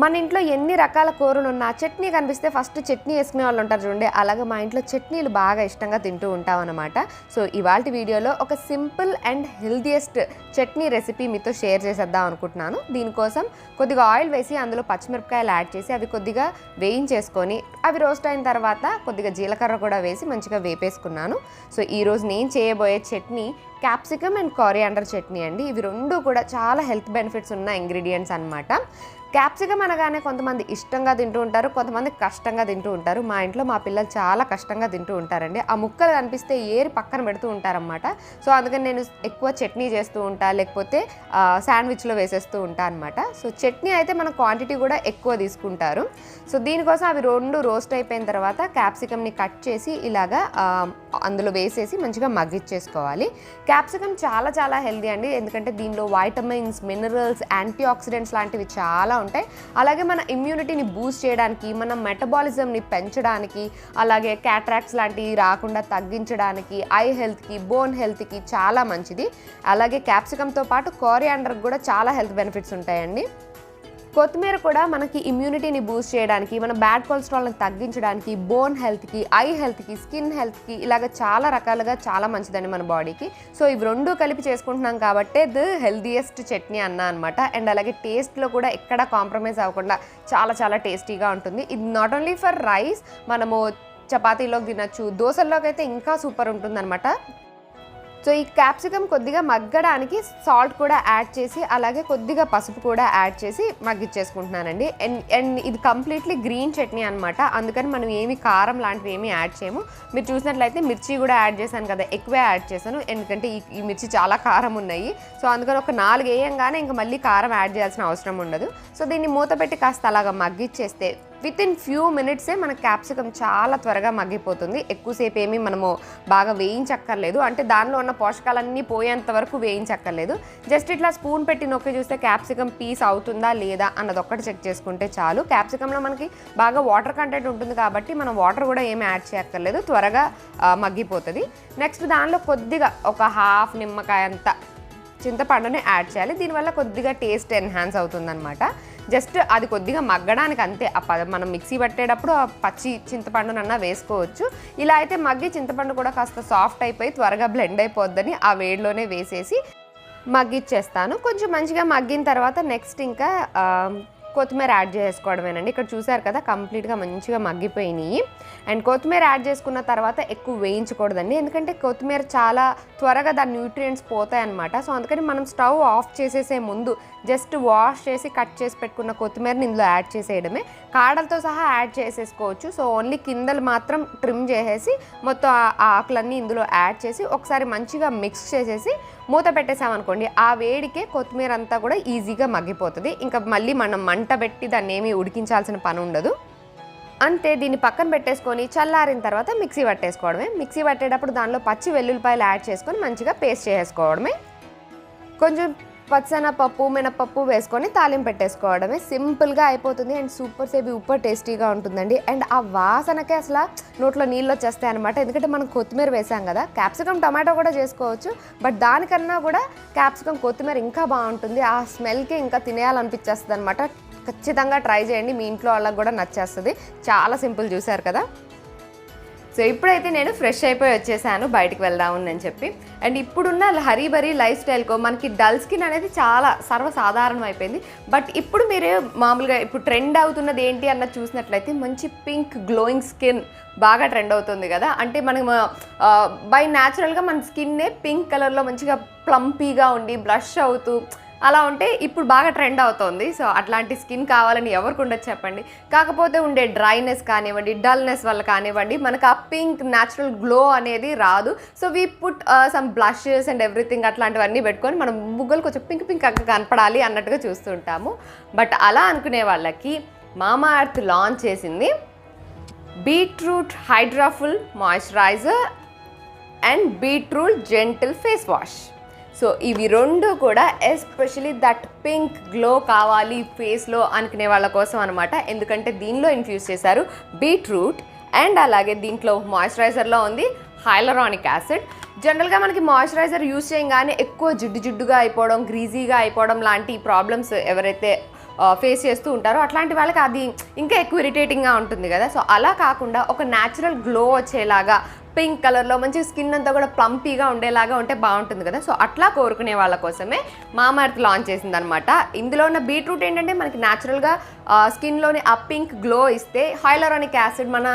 మన ఇంట్లో ఎన్ని రకాల కూరలు ఉన్నా చట్నీ కనిపిస్తే ఫస్ట్ చట్నీ వేసుకునే వాళ్ళు ఉంటారు చూడండి. అలాగే మా ఇంట్లో చట్నీలు బాగా ఇష్టంగా తింటూ ఉంటాం అనమాట సో ఇవాళ వీడియోలో ఒక simple and healthiest chutney recipe మీతో షేర్ చేసేద్దాం అనుకుంటున్నాను. దీనికోసం కొద్దిగా ఆయిల్ వేసి అందులో పచ్చిమిరపకాయలు యాడ్ చేసి అవి కొద్దిగా వేయించేసుకొని అవి రోస్ట్ అయిన తర్వాత కొద్దిగా జీలకర్ర కూడా వేసి మంచిగా వేపేసుకున్నాను. సో ఈరోజు నేను చేయబోయే chutney capsicum and coriander chutney అండి. ఇవి రెండు కూడా చాలా హెల్త్ బెనిఫిట్స్ ఉన్న ఇంగ్రీడియంట్స్ అనమాట క్యాప్సికమ్ అనగానే కొంతమంది ఇష్టంగా తింటూ ఉంటారు కొంతమంది కష్టంగా తింటూ ఉంటారు. మా ఇంట్లో మా పిల్లలు చాలా కష్టంగా తింటూ ఉంటారండి. ఆ ముక్కలు కనిపిస్తే ఏరి పక్కన పెడుతూ ఉంటారన్నమాట. సో అందుకని నేను ఎక్కువ చట్నీ చేస్తూ ఉంటా లేకపోతే శాండ్విచ్లో వేసేస్తూ ఉంటా అనమాట సో చట్నీ అయితే మన క్వాంటిటీ కూడా ఎక్కువ తీసుకుంటారు. సో దీనికోసం అవి రెండు రోస్ట్ అయిపోయిన తర్వాత క్యాప్సికమ్ని కట్ చేసి ఇలాగా అందులో వేసేసి మంచిగా మగ్గిచ్చేసుకోవాలి. క్యాప్సికమ్ చాలా చాలా హెల్దీ అండి. ఎందుకంటే దీనిలో వైటమిన్స్ మినరల్స్ యాంటీ ఆక్సిడెంట్స్ లాంటివి చాలా ఉంటాయి. అలాగే మన ఇమ్యూనిటీని బూస్ట్ చేయడానికి మన మెటబాలిజంని పెంచడానికి అలాగే క్యాట్రాక్ట్స్ లాంటివి రాకుండా తగ్గించడానికి ఐ హెల్త్కి బోన్ హెల్త్కి చాలా మంచిది. అలాగే క్యాప్సికంతో పాటు కోరియాండర్కి కూడా చాలా హెల్త్ బెనిఫిట్స్ ఉంటాయండి. కొత్తిమీర కూడా మనకి ఇమ్యూనిటీని బూస్ట్ చేయడానికి మన బ్యాడ్ కొలెస్ట్రాల్ని తగ్గించడానికి బోన్ హెల్త్కి ఐ హెల్త్కి స్కిన్ హెల్త్కి ఇలాగ చాలా రకాలుగా చాలా మంచిదండి మన బాడీకి సో ఇవి రెండు కలిపి చేసుకుంటున్నాం కాబట్టి ది హెల్దియెస్ట్ చట్నీ అన్న అనమాట అండ్ అలాగే టేస్ట్లో కూడా ఎక్కడ కాంప్రమైజ్ అవ్వకుండా చాలా చాలా టేస్టీగా ఉంటుంది. ఇది నాట్ ఓన్లీ ఫర్ రైస్ మనము చపాతీలోకి తినచ్చు దోశల్లోకి అయితే ఇంకా సూపర్ ఉంటుందన్నమాట. సో ఈ క్యాప్సికమ్ కొద్దిగా మగ్గడానికి సాల్ట్ కూడా యాడ్ చేసి అలాగే కొద్దిగా పసుపు కూడా యాడ్ చేసి మగ్గిచ్చేసుకుంటున్నానండి. అండ్ అండ్ ఇది కంప్లీట్లీ గ్రీన్ చట్నీ అనమాట అందుకని మనం ఏమి కారం లాంటివి ఏమి యాడ్ చేయము. మీరు చూసినట్లయితే మిర్చి కూడా యాడ్ చేశాను కదా ఎక్కువే యాడ్ చేశాను. ఎందుకంటే ఈ ఈ మిర్చి చాలా కారం ఉన్నాయి. సో అందుకని ఒక నాలుగు వేయంగానే ఇంకా మళ్ళీ కారం యాడ్ చేయాల్సిన అవసరం ఉండదు. సో దీన్ని మూత పెట్టి కాస్త అలాగా మగ్గిచ్చేస్తే విత్ ఇన్ ఫ్యూ మినిట్సే మన క్యాప్సికమ్ చాలా త్వరగా మగ్గిపోతుంది. ఎక్కువసేపు ఏమీ మనము బాగా వేయించక్కర్లేదు. అంటే దానిలో ఉన్న పోషకాలన్నీ పోయేంత వరకు వేయించక్కర్లేదు. జస్ట్ ఇట్లా స్పూన్ పెట్టి నొక్కి చూస్తే క్యాప్సికమ్ పీస్ అవుతుందా లేదా అన్నది ఒక్కటి చెక్ చేసుకుంటే చాలు. క్యాప్సికంలో మనకి బాగా వాటర్ కంటెంట్ ఉంటుంది కాబట్టి మనం వాటర్ కూడా ఏమి యాడ్ చేయక్కర్లేదు. త్వరగా మగ్గిపోతుంది. నెక్స్ట్ దానిలో కొద్దిగా ఒక హాఫ్ నిమ్మకాయ అంత చింతపండుని యాడ్ చేయాలి. దీనివల్ల కొద్దిగా టేస్ట్ ఎన్హాన్స్ అవుతుందన్నమాట. జస్ట్ అది కొద్దిగా మగ్గడానికి అంతే. ఆ మనం మిక్సీ పట్టేటప్పుడు ఆ పచ్చి చింతపండునన్నా వేసుకోవచ్చు. ఇలా అయితే మగ్గి చింతపండు కూడా కాస్త సాఫ్ట్ అయిపోయి త్వరగా బ్లెండ్ అయిపోద్దని ఆ వేడిలోనే వేసేసి మగ్గిచ్చేస్తాను. కొంచెం మంచిగా మగ్గిన తర్వాత నెక్స్ట్ ఇంకా కొత్తిమీర యాడ్ చేసుకోవడమేనండి. ఇక్కడ చూసారు కదా కంప్లీట్గా మంచిగా మగ్గిపోయినాయి. అండ్ కొత్తిమీర యాడ్ చేసుకున్న తర్వాత ఎక్కువ వేయించకూడదండి. ఎందుకంటే కొత్తిమీర చాలా త్వరగా దాని న్యూట్రియంట్స్ పోతాయన్నమాట. సో అందుకని మనం స్టవ్ ఆఫ్ చేసేసే ముందు జస్ట్ వాష్ చేసి కట్ చేసి పెట్టుకున్న కొత్తిమీరని ఇందులో యాడ్ చేసేయడమే. కాడలతో సహా యాడ్ చేసేసుకోవచ్చు. సో ఓన్లీ కిందలు మాత్రం ట్రిమ్ చేసేసి మొత్తం ఆ ఆ ఆకులన్నీ ఇందులో యాడ్ చేసి ఒకసారి మంచిగా మిక్స్ చేసేసి మూత పెట్టేసామనుకోండి ఆ వేడికే కొత్తిమీర అంతా కూడా ఈజీగా మగ్గిపోతుంది. ఇంకా మళ్ళీ మనం మంట పెట్టి దాన్ని ఏమీ ఉడికించాల్సిన పని ఉండదు. అంతే దీన్ని పక్కన పెట్టేసుకొని చల్లారిన తర్వాత మిక్సీ పట్టేసుకోవడమే. మిక్సీ పట్టేటప్పుడు దానిలో పచ్చి వెల్లుల్లిపాయలు యాడ్ చేసుకొని మంచిగా పేస్ట్ చేసుకోవడమే కొంచెం పచ్చనపప్పు మినపప్పు వేసుకొని తాలింపు పెట్టేసుకోవడమే. సింపుల్గా అయిపోతుంది అండ్ సూపర్ సేబీ ఉప్పర్ టేస్టీగా ఉంటుందండి. అండ్ ఆ వాసనకే అసలు నోట్లో నీళ్ళు వచ్చేస్తాయి అనమాట ఎందుకంటే మనం కొత్తిమీర వేసాం కదా క్యాప్సికమ్ టమాటో కూడా చేసుకోవచ్చు. బట్ దానికన్నా కూడా క్యాప్సికమ్ కొత్తిమీర ఇంకా బాగుంటుంది. ఆ స్మెల్కి ఇంకా తినేయాలనిపించేస్తుంది అనమాట ఖచ్చితంగా ట్రై చేయండి. మీ ఇంట్లో వాళ్ళకి కూడా నచ్చేస్తుంది. చాలా సింపుల్ చూసారు కదా? సో ఇప్పుడైతే నేను ఫ్రెష్ అయిపోయి వచ్చేసాను. బయటికి వెళ్దామని అని చెప్పి. అండ్ ఇప్పుడున్న హరీబరీ లైఫ్ స్టైల్కో మనకి డల్ స్కిన్ అనేది చాలా సర్వసాధారణం అయిపోయింది బట్ ఇప్పుడు మీరు మామూలుగా ఇప్పుడు ట్రెండ్ అవుతున్నది ఏంటి అన్నది చూసినట్లయితే మంచి పింక్ గ్లోయింగ్ స్కిన్ బాగా ట్రెండ్ అవుతుంది కదా? అంటే మనం బై న్యాచురల్గా మన స్కిన్నే పింక్ కలర్లో మంచిగా ప్లంపీగా ఉండి బ్లష్ అవుతూ అలా ఉంటే ఇప్పుడు బాగా ట్రెండ్ అవుతోంది. సో అట్లాంటి స్కిన్ కావాలని ఎవరికి ఉండదు చెప్పండి. కాకపోతే ఉండే డ్రైనెస్ కానివ్వండి డల్నెస్ వల్ల కానివ్వండి మనకు ఆ పింక్ న్యాచురల్ గ్లో అనేది రాదు. So we put some blushes and everything అట్లాంటివన్నీ పెట్టుకొని మనం ముగ్గులు కొంచెం పింక్ పింక్ కనపడాలి అన్నట్టుగా చూస్తుంటాము. బట్ అలా అనుకునే వాళ్ళకి మామా అర్త్ లాంచ్ చేసింది. Beetroot hydraful moisturiser and beetroot gentle face wash. So ఇవి రెండు కూడా ఎస్పెషలీ దట్ పింక్ గ్లో కావాలి ఫేస్లో అనుకునే వాళ్ళ కోసం అనమాట ఎందుకంటే దీనిలో ఇన్ఫ్యూజ్ చేశారు బీట్రూట్ అండ్ అలాగే దీంట్లో మాయిశ్చరైజర్లో ఉంది హైలరానిక్ యాసిడ్ జనరల్గా మనకి మాయిశ్చరైజర్ యూస్ చేయగానే ఎక్కువ జిడ్డు జిడ్డుగా అయిపోవడం గ్రీజీగా అయిపోవడం లాంటి ప్రాబ్లమ్స్ ఎవరైతే ఫేస్ చేస్తూ ఉంటారో అట్లాంటి వాళ్ళకి అది ఇంకా ఎక్కువ ఇరిటేటింగ్గా ఉంటుంది కదా. సో అలా కాకుండా ఒక న్యాచురల్ గ్లో వచ్చేలాగా పింక్ కలర్లో మంచి స్కిన్ అంతా కూడా ప్లంపీగా ఉండేలాగా ఉంటే బాగుంటుంది కదా. సో అట్లా కోరుకునే వాళ్ళ కోసమే మామర్త్ లాంచ్ చేసింది అనమాట ఇందులో ఉన్న బీట్రూట్ ఏంటంటే మనకి న్యాచురల్గా స్కిన్లోని ఆ పింక్ గ్లో ఇస్తే హైలరానిక్ యాసిడ్ మన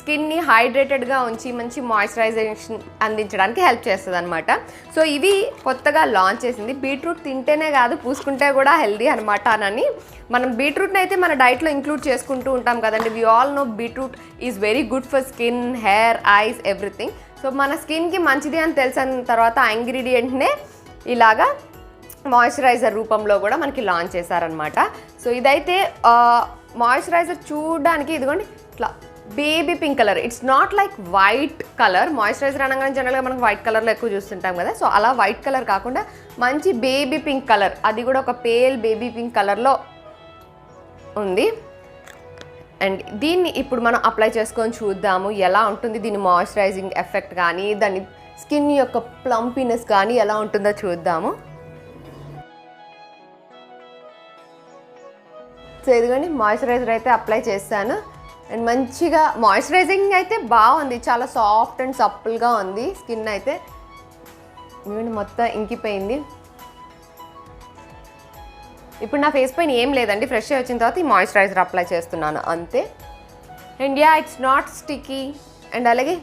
స్కిన్ని హైడ్రేటెడ్గా ఉంచి మంచి మాయిశ్చరైజేషన్ అందించడానికి హెల్ప్ చేస్తుంది అనమాట సో ఇవి కొత్తగా లాంచ్ చేసింది. బీట్రూట్ తింటేనే కాదు పూసుకుంటే కూడా హెల్దీ అనమాట అని మనం బీట్రూట్ని అయితే మన డైట్లో ఇంక్లూడ్ చేసుకుంటూ ఉంటాం కదండి. We all know beetroot is very good for skin hair eyes everything so మన స్కిన్కి మంచిది అని తెలిసిన తర్వాత ఆ ఇంగ్రీడియంట్నే ఇలాగా మాయిశ్చరైజర్ రూపంలో కూడా మనకి లాంచ్ చేశారనమాట సో ఇదైతే మాయిశ్చరైజర్ చూడడానికి ఇదిగోండి ఇట్లా baby pink colour. It's not like white colour moisturiser అనగానే జనరల్గా మనం వైట్ కలర్లో ఎక్కువ చూస్తుంటాం కదా. సో అలా వైట్ కలర్ కాకుండా మంచి బేబీ పింక్ కలర్. అది కూడా ఒక పేల్ బేబీ పింక్ కలర్లో ఉంది. అండ్ దీన్ని ఇప్పుడు మనం అప్లై చేసుకొని చూద్దాము. ఎలా ఉంటుంది దీని మాయిశ్చరైజింగ్ ఎఫెక్ట్ కానీ దాని స్కిన్ యొక్క ప్లంపీనెస్ కానీ ఎలా ఉంటుందో చూద్దాము. సో ఇదిగోండి మాయిశ్చరైజర్ అయితే అప్లై చేశాను. అండ్ మంచిగా మాయిశ్చరైజింగ్ అయితే బాగుంది. చాలా సాఫ్ట్ అండ్ సప్పుల్గా ఉంది. స్కిన్ అయితే ఇదిగోండి మొత్తం ఇంకిపోయింది. ఇప్పుడు నా ఫేస్ పైన ఏం లేదండి. ఫ్రెష్ వచ్చిన తర్వాత ఈ మాయిశ్చరైజర్ అప్లై చేస్తున్నాను. అంతే. And yeah it's not sticky and అలాగే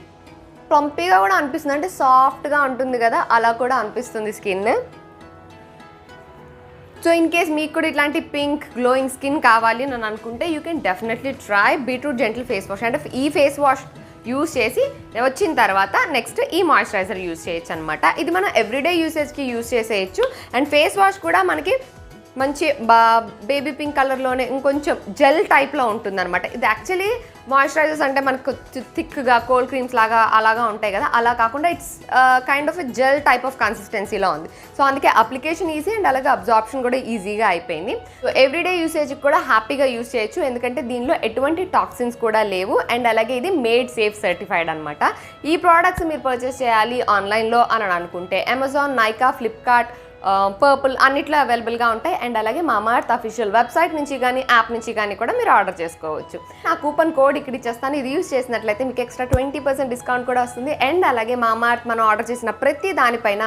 ప్లంపీగా కూడా అనిపిస్తుంది. అంటే సాఫ్ట్గా ఉంటుంది కదా అలా కూడా అనిపిస్తుంది స్కిన్. సో ఇన్ కేస్ మీకు కూడా ఇట్లాంటి పింక్ గ్లోయింగ్ స్కిన్ కావాలి అని అనుకుంటే you can definitely try beetroot gentle face wash అంటే ఈ ఫేస్ వాష్ యూస్ చేసి వచ్చిన తర్వాత నెక్స్ట్ ఈ మాయిశ్చరైజర్ యూస్ చేయొచ్చు అనమాట ఇది మనం ఎవ్రీడే యూసేజ్కి యూస్ చేసేయచ్చు. అండ్ ఫేస్ వాష్ కూడా మనకి మంచి బా బేబీ పింక్ కలర్లోనే ఇంకొంచెం జెల్ టైప్లో ఉంటుంది అనమాట ఇది యాక్చువల్లీ మాయిశ్చరైజర్స్ అంటే మనకు థిక్గా కోల్డ్ క్రీమ్స్ లాగా అలాగా ఉంటాయి కదా. అలా కాకుండా it's kind of gel type of కన్సిస్టెన్సీలో ఉంది. సో అందుకే అప్లికేషన్ ఈజీ అండ్ అలాగే అబ్జార్ప్షన్ కూడా ఈజీగా అయిపోయింది. సో ఎవ్రీడే యూసేజ్కి కూడా హ్యాపీగా యూస్ చేయొచ్చు. ఎందుకంటే దీనిలో ఎటువంటి టాక్సిన్స్ కూడా లేవు. అండ్ అలాగే ఇది మేడ్ సేఫ్ సర్టిఫైడ్ అనమాట ఈ ప్రోడక్ట్స్ మీరు పర్చేస్ చేయాలి ఆన్లైన్లో అని అనుకుంటే అమెజాన్ నైకా ఫ్లిప్కార్ట్ పర్పుల్ అన్నిట్లో అవైలబుల్గా ఉంటాయి. అండ్ అలాగే మామార్త్ అఫీషియల్ వెబ్సైట్ నుంచి కానీ యాప్ నుంచి కానీ కూడా మీరు ఆర్డర్ చేసుకోవచ్చు. ఆ కూపన్ కోడ్ ఇక్కడ ఇచ్చేస్తాను. ఇది యూస్ చేసినట్లయితే మీకు ఎక్స్ట్రా ట్వంటీ పర్సెంట్ డిస్కౌంట్ కూడా వస్తుంది. అండ్ అలాగే మామార్త్ మనం ఆర్డర్ చేసిన ప్రతి దానిపైన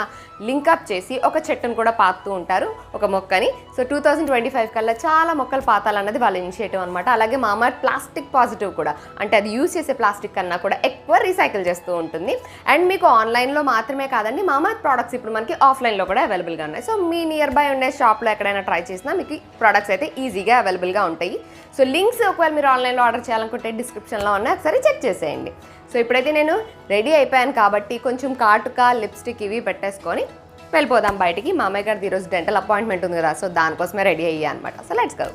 లింకప్ చేసి ఒక చెట్టును కూడా పాతుతూ ఉంటారు ఒక మొక్కని. So two thousand twenty five కల్లా చాలా మొక్కలు పాతాలన్నది వాళ్ళ ఇనిషియేటివ్ అనమాట అలాగే మామార్త్ ప్లాస్టిక్ పాజిటివ్ కూడా. అంటే అది యూస్ చేసే ప్లాస్టిక్ కన్నా కూడా ఎక్కువ రీసైకిల్ చేస్తూ ఉంటుంది. అండ్ మీకు ఆన్లైన్లో మాత్రమే కాదండి మామార్త్ ప్రోడక్ట్స్ ఇప్పుడు మనకి ఆఫ్లైన్లో కూడా అవైలబుల్గా ఉన్నాయి. సో మీ నియర్ బై ఉండే షాప్లో ఎక్కడైనా ట్రై చేసినా మీకు ప్రోడక్ట్స్ అయితే ఈజీగా అవైలబుల్గా ఉంటాయి. సో లింక్స్ ఒకవేళ మీరు ఆన్లైన్లో ఆర్డర్ చేయాలనుకుంటే డిస్క్రిప్షన్లో ఉన్నాయి. ఒకసారి చెక్ చేసేయండి. సో ఇప్పుడైతే నేను రెడీ అయిపోయాను కాబట్టి కొంచెం కాటుక లిప్స్టిక్ ఇవి పెట్టేసుకొని వెళ్ళిపోదాం బయటికి. మా అమ్మాయి గారిది ఈరోజు డెంటల్ అపాయింట్మెంట్ ఉంది కదా సో దానికోసమే రెడీ అయ్యా అనమాట సో లెట్స్ గో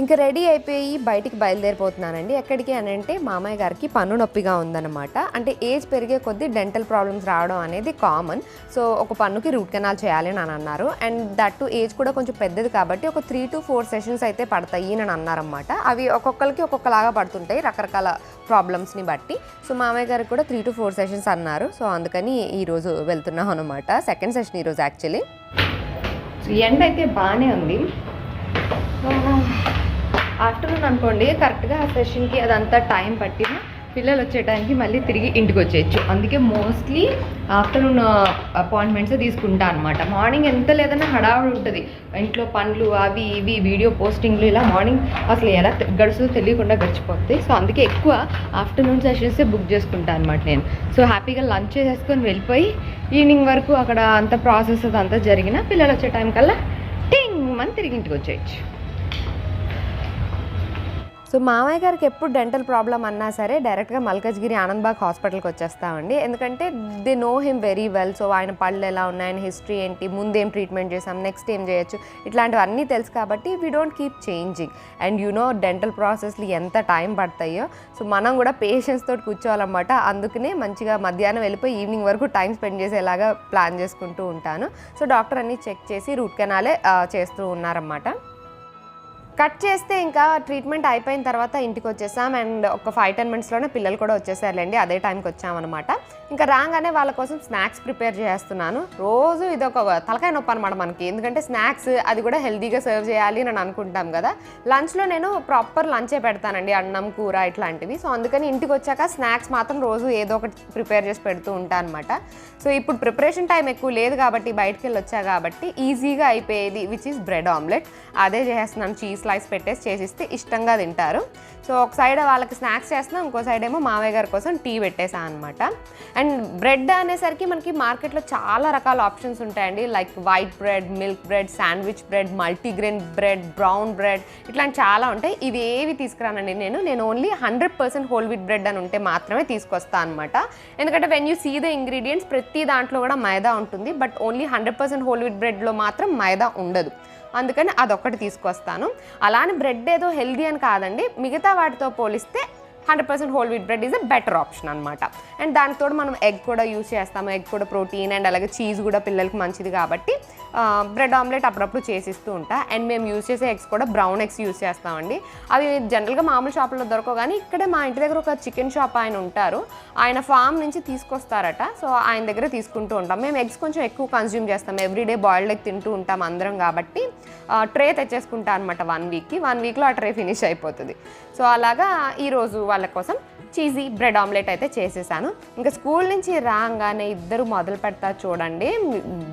ఇంకా రెడీ అయిపోయి బయటికి బయలుదేరిపోతున్నానండి. ఎక్కడికి అని అంటే మామయ్య గారికి పన్ను నొప్పిగా ఉందన్నమాట. అంటే ఏజ్ పెరిగే కొద్దీ డెంటల్ ప్రాబ్లమ్స్ రావడం అనేది కామన్. సో ఒక పన్నుకి రూట్ కెనాల్ చేయాలి అని అన్నారు. అండ్ దట్ టు ఏజ్ కూడా కొంచెం పెద్దది కాబట్టి ఒక త్రీ టు ఫోర్ సెషన్స్ అయితే పడతాయి అని అన్నారన్నమాట. అవి ఒక్కొక్కరికి ఒక్కొక్కలాగా పడుతుంటాయి రకరకాల ప్రాబ్లమ్స్ని బట్టి. సో మామయ్య గారికి కూడా త్రీ టు ఫోర్ సెషన్స్ అన్నారు. సో అందుకని ఈరోజు వెళ్తున్నాం అనమాట సెకండ్ సెషన్ ఈరోజు యాక్చువల్లీ. సో ఎండ అయితే బాగానే ఉంది ఆఫ్టర్నూన్ అనుకోండి కరెక్ట్గా ఆ సెషన్కి అదంతా టైం పట్టిన పిల్లలు వచ్చే టైంకి మళ్ళీ తిరిగి ఇంటికి వచ్చేయచ్చు. అందుకే మోస్ట్లీ ఆఫ్టర్నూన్ అపాయింట్మెంట్స్ తీసుకుంటా అనమాట మార్నింగ్ ఎంత లేదన్నా హడావుడు ఉంటుంది. ఇంట్లో పనులు అవి ఇవి వీడియో పోస్టింగ్లు ఇలా మార్నింగ్ అసలు ఎలా గడుస్తుందో తెలియకుండా గడిచిపోతుంది సో అందుకే ఎక్కువ ఆఫ్టర్నూన్ సెషన్సే బుక్ చేసుకుంటాను అనమాట నేను. సో హ్యాపీగా లంచ్ చేసేసుకొని వెళ్ళిపోయి ఈవినింగ్ వరకు అక్కడ అంత ప్రాసెస్ అదంతా జరిగిన పిల్లలు వచ్చే టైం కల్లా టింగ్ అని తిరిగి ఇంటికి వచ్చేయచ్చు. సో మామయ్య గారికి ఎప్పుడు డెంటల్ ప్రాబ్లం అన్నా సరే డైరెక్ట్గా మల్కజ్గిరి ఆనంద్బాగ్ హాస్పిటల్కి వచ్చేస్తామండి. ఎందుకంటే they know him very well. So ఆయన పళ్ళు ఎలా ఉన్నాయి ఆయన హిస్టరీ ఏంటి ముందేం ట్రీట్మెంట్ చేసాం నెక్స్ట్ ఏం చేయొచ్చు ఇట్లాంటివన్నీ తెలుసు కాబట్టి we don't keep changing and you know dental ప్రాసెస్లు ఎంత టైం పడతాయో సో మనం కూడా పేషెన్స్ తోటి కూర్చోవాలన్నమాట. అందుకనే మంచిగా మధ్యాహ్నం వెళ్ళిపోయి ఈవినింగ్ వరకు టైం స్పెండ్ చేసేలాగా ప్లాన్ చేసుకుంటూ ఉంటాను. సో డాక్టర్ అన్ని చెక్ చేసి రూట్ కెనాలే చేస్తూ ఉన్నారన్నమాట. కట్ చేస్తే ఇంకా ట్రీట్మెంట్ అయిపోయిన తర్వాత ఇంటికి వచ్చేసాం. అండ్ ఒక ఫైవ్ టెన్ మినిట్స్లోనే పిల్లలు కూడా వచ్చేసారులేండి. అదే టైంకి వచ్చామన్నమాట. ఇంకా రాగానే వాళ్ళ కోసం స్నాక్స్ ప్రిపేర్ చేస్తున్నాను. రోజు ఇది ఒక తలకాయ నొప్పి అనమాట మనకి. ఎందుకంటే స్నాక్స్ అది కూడా హెల్తీగా సర్వ్ చేయాలి అని అనుకుంటాం కదా. లంచ్లో నేను ప్రాపర్ లంచే పెడతానండి. అన్నం కూర ఇట్లాంటివి. సో అందుకని ఇంటికి వచ్చాక స్నాక్స్ మాత్రం రోజు ఏదో ఒకటి ప్రిపేర్ చేసి పెడుతూ ఉంటాను అనమాట సో ఇప్పుడు ప్రిపరేషన్ టైం ఎక్కువ లేదు కాబట్టి బయటికి వెళ్ళి వచ్చా కాబట్టి ఈజీగా అయిపోయేది విచ్ ఈస్ బ్రెడ్ ఆమ్లెట్ అదే చేస్తున్నాను. చీజ్ స్లైస్ పెట్టేసి చేసిస్తే ఇష్టంగా తింటారు. సో ఒక సైడ్ వాళ్ళకి స్నాక్స్ చేస్తున్నాం ఇంకో సైడ్ ఏమో మామయ్య గారి కోసం టీ పెట్టేసా అనమాట అండ్ బ్రెడ్ అనేసరికి మనకి మార్కెట్లో చాలా రకాల ఆప్షన్స్ ఉంటాయండి. Like white bread milk bread sandwich bread multigrain bread brown bread ఇట్లాంటి చాలా ఉంటాయి. ఇవి ఏవి తీసుకురానండి నేను? నేను only hundred percent whole wheat bread అని ఉంటే మాత్రమే తీసుకొస్తాను అనమాట ఎందుకంటే when you see the ingredients ప్రతి దాంట్లో కూడా మైదా ఉంటుంది. But only hundred percent whole wheat బ్రెడ్లో మాత్రం మైదా ఉండదు. అందుకని అదొక్కటి తీసుకొస్తాను. అలానే బ్రెడ్ ఏదో హెల్దీ అని కాదండి మిగతా వాటితో పోలిస్తే hundred percent whole wheat bread is a better option అనమాట అండ్ దానితో మనం ఎగ్ కూడా యూస్ చేస్తాము ఎగ్ కూడా ప్రోటీన్ అండ్ అలాగే చీజ్ కూడా పిల్లలకి మంచిది కాబట్టి బ్రెడ్ ఆమ్లెట్ అప్పుడప్పుడు చేసిస్తూ ఉంటా. అండ్ మేము యూస్ చేసే ఎగ్స్ కూడా బ్రౌన్ ఎగ్స్ యూస్ చేస్తామండి. అవి జనరల్గా మామూలు షాపులో దొరకవు కానీ ఇక్కడే మా ఇంటి దగ్గర ఒక చికెన్ షాప్ ఆయన ఉంటారు. ఆయన ఫామ్ నుంచి తీసుకొస్తారట. సో ఆయన దగ్గర తీసుకుంటూ ఉంటాం. మేము ఎగ్స్ కొంచెం ఎక్కువ కన్జ్యూమ్ చేస్తాం. ఎవ్రీడే బాయిల్డ్ ఎగ్ తింటూ ఉంటాం అందరం కాబట్టి. ట్రే తెచ్చేసుకుంటా అనమాట వన్ వీక్కి. వన్ వీక్లో ఆ ట్రే ఫినిష్ అయిపోతుంది. సో అలాగా ఈరోజు వాళ్ళ కోసం చీజీ బ్రెడ్ ఆమ్లెట్ అయితే చేసేసాను. ఇంకా స్కూల్ నుంచి రాగానే ఇద్దరు మొదలు పెడతారు చూడండి.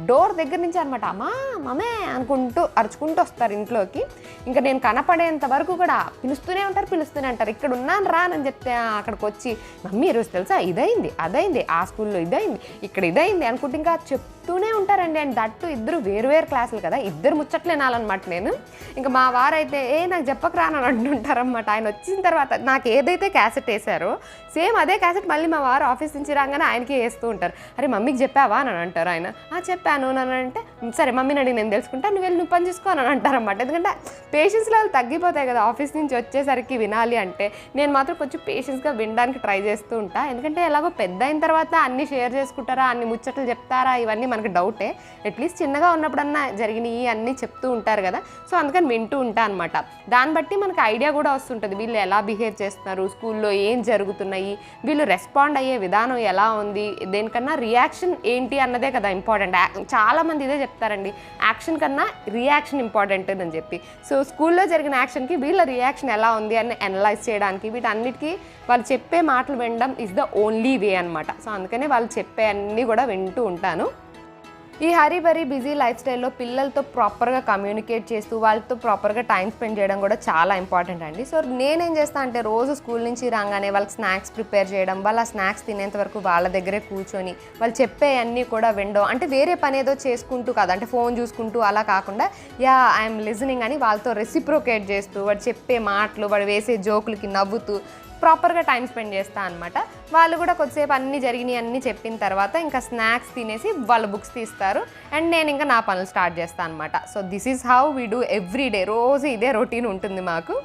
డోర్ దగ్గర నుంచి అనమాట అమ్మా మమే అనుకుంటూ అరుచుకుంటూ వస్తారు ఇంట్లోకి. ఇంకా నేను కనపడేంత వరకు కూడా పిలుస్తూనే ఉంటారు పిలుస్తూనే ఉంటారు. ఇక్కడ ఉన్నాను రానని చెప్తే అక్కడికి వచ్చి మమ్మీ ఈరోజు తెలుసా? ఇదైంది అదైంది ఆ స్కూల్లో ఇదైంది ఇక్కడ ఇదైంది అనుకుంటే ఇంకా చెప్తూనే ఉంటారండి. అండ్ దట్టు ఇద్దరు వేరు వేరు క్లాసులు కదా ఇద్దరు ముచ్చట్లు వినాలన్నమాట నేను. ఇంకా మా వారైతే ఏ నాకు చెప్పకరానని అంటుంటారన్నమాట. ఆయన వచ్చిన తర్వాత నాకు ఏదైతే క్యాసెట్ వేశారో సేమ్ అదే క్యాసెట్ మళ్ళీ మా వారు ఆఫీస్ నుంచి రాగానే ఆయనకి వేస్తూ ఉంటారు. అరే మమ్మీకి చెప్పావా? అని అంటారు ఆయన. "ఆ, చెప్పాను. అని అంటే సరే మమ్మీని అడిగి నేను తెలుసుకుంటా నువ్వు వెళ్ళి నువ్వు పని చేసుకో అని అంటారన్నమాట. ఎందుకంటే పేషెన్స్ లెవెల్ తగ్గిపోతాయి కదా ఆఫీస్ నుంచి వచ్చేసరికి వినాలి అంటే నేను మాత్రం కొంచెం పేషెన్స్గా వినడానికి ట్రై చేస్తూ ఉంటా. ఎందుకంటే ఎలాగో పెద్ద అయిన తర్వాత అన్ని షేర్ చేసుకుంటారా అన్ని ముచ్చట్లు చెప్తారా ఇవన్నీ మనకు డౌటే. అట్లీస్ట్ చిన్నగా ఉన్నప్పుడన్నా జరిగినవి అన్నీ చెప్తూ ఉంటారు కదా. సో అందుకని వింటూ ఉంటా అనమాట దాన్ని బట్టి మనకు ఐడియా కూడా వస్తుంటుంది వీళ్ళు ఎలా బిహేవ్ చేస్తున్నారు స్కూల్లో ఏం జరుగుతున్నాయి వీళ్ళు రెస్పాండ్ అయ్యే విధానం ఎలా ఉంది దేనికన్నా రియాక్షన్ ఏంటి అన్నదే కదా ఇంపార్టెంట్ చాలా మంది ఇదే చెప్తారండి యాక్షన్ కన్నా రియాక్షన్ ఇంపార్టెంట్ అని చెప్పి. సో స్కూల్లో జరిగిన యాక్షన్కి వీళ్ళ రియాక్షన్ ఎలా ఉంది అని అనలైజ్ చేయడానికి వీటన్నిటికీ వాళ్ళు చెప్పే మాటలు వినడం ఇస్ ద ఓన్లీ వే అనమాట సో అందుకనే వాళ్ళు చెప్పే అన్నీ కూడా వింటూ ఉంటాను. ఈ హరీ బరీ బిజీ లైఫ్ స్టైల్లో పిల్లలతో ప్రాపర్గా కమ్యూనికేట్ చేస్తూ వాళ్ళతో ప్రాపర్గా టైం స్పెండ్ చేయడం కూడా చాలా ఇంపార్టెంట్ అండి. సో నేనేం చేస్తా అంటే రోజు స్కూల్ నుంచి రాగానే వాళ్ళకి స్నాక్స్ ప్రిపేర్ చేయడం వాళ్ళ స్నాక్స్ తినేంత వరకు వాళ్ళ దగ్గరే కూర్చొని వాళ్ళు చెప్పే అన్నీ కూడా వినడం అంటే వేరే పని ఏదో చేసుకుంటూ కాదు అంటే ఫోన్ చూసుకుంటూ అలా కాకుండా యా ఐఎమ్ లిజనింగ్ అని వాళ్ళతో రెసిప్రోకేట్ చేస్తూ వాడు చెప్పే మాటలు వాడు వేసే జోకులకి నవ్వుతూ ప్రాపర్గా టైం స్పెండ్ చేస్తా అనమాట వాళ్ళు కూడా కొద్దిసేపు అన్నీ జరిగినాయి అన్నీ చెప్పిన తర్వాత ఇంకా స్నాక్స్ తినేసి వాళ్ళ బుక్స్ తీస్తారు. అండ్ నేను ఇంకా నా పనులు స్టార్ట్ చేస్తాను అనమాట so this is how we do every day. రోజు ఇదే రొటీన్ ఉంటుంది మాకు.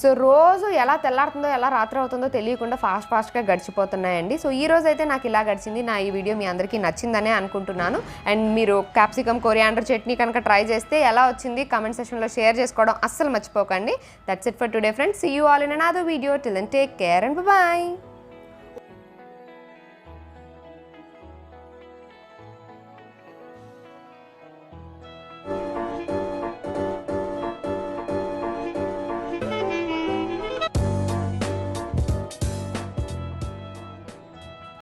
సో రోజు ఎలా తెల్లారుతుందో ఎలా రాత్రి అవుతుందో తెలియకుండా ఫాస్ట్ ఫాస్ట్గా గడిచిపోతున్నాయండి. సో ఈ రోజు అయితే నాకు ఇలా గడిచింది. నా ఈ వీడియో మీ అందరికీ నచ్చిందనే అనుకుంటున్నాను. అండ్ మీరు క్యాప్సికమ్ కొరియాండర్ చట్నీ కనుక ట్రై చేస్తే ఎలా వచ్చింది కమెంట్ సెషన్లో షేర్ చేసుకోవడం అస్సలు మర్చిపోకండి. That's it for today friends see you all in another video till and take care and bye